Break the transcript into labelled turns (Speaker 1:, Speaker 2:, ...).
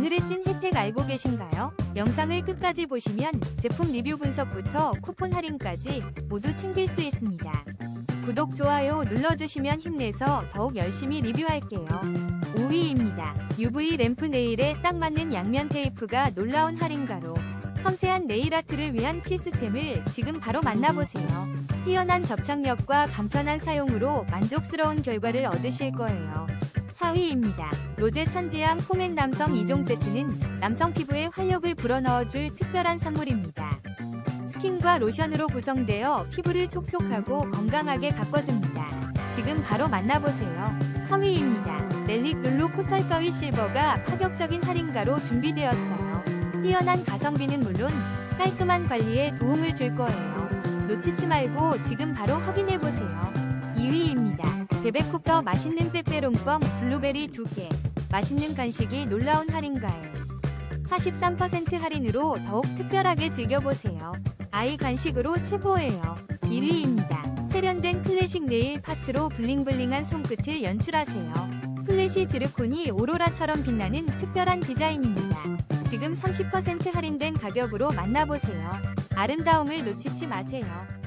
Speaker 1: 오늘의 찐 혜택 알고 계신가요? 영상을 끝까지 보시면 제품 리뷰 분석부터 쿠폰 할인까지 모두 챙길 수 있습니다. 구독, 좋아요 눌러주시면 힘내서 더욱 열심히 리뷰할게요. 5위입니다. UV 램프 네일에 딱 맞는 양면 테이프가 놀라운 할인가로 섬세한 네일 아트를 위한 필수템을 지금 바로 만나보세요. 뛰어난 접착력과 간편한 사용으로 만족스러운 결과를 얻으실 거예요. 4위입니다. 로제 천지향 포맨 남성 2종 세트는 남성 피부에 활력을 불어넣어줄 특별한 선물입니다. 스킨과 로션으로 구성되어 피부를 촉촉하고 건강하게 가꿔줍니다. 지금 바로 만나보세요. 3위입니다. 넬릭 룰루 코털 가위 실버가 파격적인 할인가로 준비되었어요. 뛰어난 가성비는 물론 깔끔한 관리에 도움을 줄 거예요. 놓치지 말고 지금 바로 확인해보세요. 2위입니다. 베베쿠커 맛있는 빼빼롱뻥 블루베리 2개. 맛있는 간식이 놀라운 할인가에 43% 할인으로 더욱 특별하게 즐겨보세요. 아이 간식으로 최고예요. 1위입니다. 세련된 클래식 네일 파츠로 블링블링한 손끝을 연출하세요. 플래시 지르콘이 오로라처럼 빛나는 특별한 디자인입니다. 지금 30% 할인된 가격으로 만나보세요. 아름다움을 놓치지 마세요.